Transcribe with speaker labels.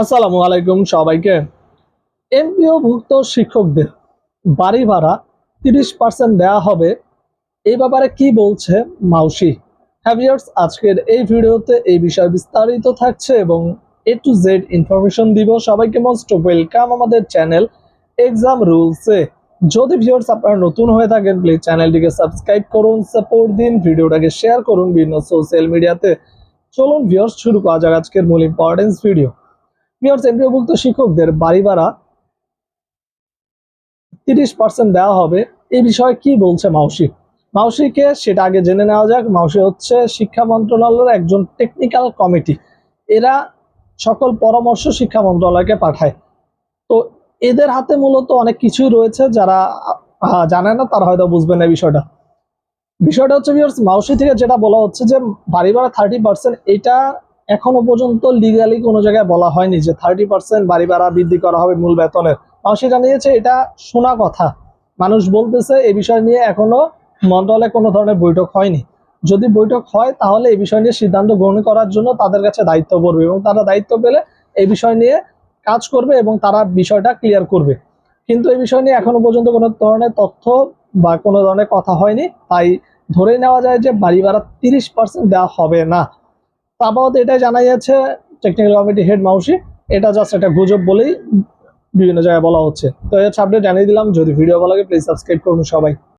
Speaker 1: আসসালামু আলাইকুম সবাইকে। এমপিওভুক্ত শিক্ষকদের বাড়ি ভাড়া তিরিশ পার্সেন্ট দেওয়া হবে। এই ব্যাপারে কি বলছে মাউসি? হ্যাভিয়ার্স আজকের এই ভিডিওতে এই বিষয়ে বিস্তারিত থাকছে এবং এ টু জেড ইনফরমেশন দিব। সবাইকে মোস্ট ওয়েলকাম আমাদের চ্যানেল এক্সাম রুলসে যদি ভিউয়ার্স আপনারা নতুন হয়ে থাকেন প্লিজ চ্যানেলটিকে সাবস্ক্রাইব করুন সাপোর্ট দিন, ভিডিওটাকে শেয়ার করুন বিভিন্ন সোশ্যাল মিডিয়াতে চলুন ভিউয়ার্স, শুরু করা যাক আজকের মূল ইম্পর্টেন্স ভিডিও ভিউয়ার্স এমপিওভুক্ত শিক্ষকদের বাড়ি ভাড়া তিরিশ পার্সেন্ট দেওয়া হবে। এই বিষয়ে কি বলছে মাউসি? মাউসিকে সেটা আগে জেনে নেওয়া যাক। মাউসি হচ্ছে শিক্ষা মন্ত্রণালয়ের একজন টেকনিক্যাল কমিটি এরা সকল পরামর্শ শিক্ষা মন্ত্রণালয়কে পাঠায়। তো এদের হাতে মূলত অনেক কিছুই রয়েছে যারা জানে না, তারা হয়তো বুঝবে না বিষয়টা। বিষয়টা হচ্ছে মাউসি থেকে যেটা বলা হচ্ছে যে বাড়ি ভাড়া থার্টি পার্সেন্ট এটা এখনও পর্যন্ত লিগালি কোনো জায়গায় বলা হয়নি যে থার্টি পার্সেন্ট বাড়ি ভাড়া বৃদ্ধি করা হবে মূল বেতনের। মাউসি জানিয়েছে এটা শোনা কথা। মানুষ বলতেছে, এই বিষয় নিয়ে এখনও মন্ত্রণালয়ে কোনো ধরনের বৈঠক হয়নি। যদি বৈঠক হয়, তাহলে এই বিষয় নিয়ে সিদ্ধান্ত গ্রহণ করার জন্য তাদের কাছে দায়িত্ব পড়বে এবং তারা দায়িত্ব পেলে এই বিষয় নিয়ে কাজ করবে এবং তারা বিষয়টা ক্লিয়ার করবে। কিন্তু এই বিষয় নিয়ে এখনও পর্যন্ত কোনো ধরনের তথ্য বা কোনো ধরনের কথা হয়নি। তাই ধরে নেওয়া যায় যে বাড়ি ভাড়া তিরিশ পার্সেন্ট দেওয়া হবে না। তারপর এটাই জানা যাচ্ছে টেকনিক্যাল কমিটি হেড মাউসি, এটা জাস্ট একটা গুজব বলেই বিভিন্ন জায়গায় বলা হচ্ছে। তো এর আপডেট জানিয়ে দিলাম। যদি ভিডিও ভালো লাগে প্লিজ সাবস্ক্রাইব করুন সবাই।